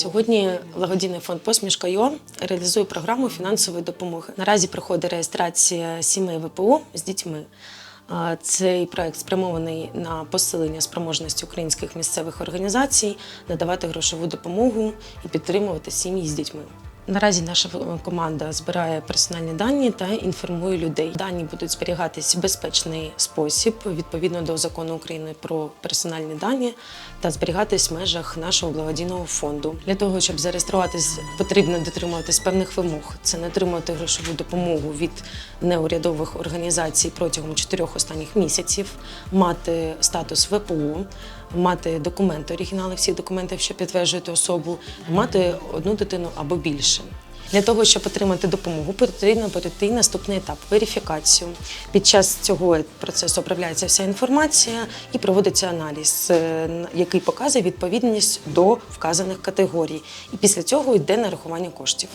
Сьогодні благодійний фонд Посмішка ЮА реалізує програму фінансової допомоги. Наразі проходить реєстрація сімей ВПО з дітьми. Цей проект спрямований на посилення спроможності українських місцевих організацій надавати грошову допомогу і підтримувати сім'ї з дітьми. Наразі наша е, команда збирає персональні дані та інформує людей. Дані будуть зберігатись в безпечний спосіб відповідно до закону України про персональні дані та зберігатись в межах нашого благодійного фонду. Для того щоб зареєструватись, потрібно дотримуватись певних вимог. Це не отримувати грошову допомогу від неурядових організацій протягом чотирьох останніх місяців, мати статус ВПО, мати документи, оригінали всіх документів, що підтверджують особу, мати одну дитину або більше. Для того, щоб отримати допомогу, потрібно пройти наступний етап верифікацію. Під час цього процесу обробляється вся інформація і проводиться аналіз, е, який показує відповідність до вказаних категорій. І після цього йде нарахування коштів.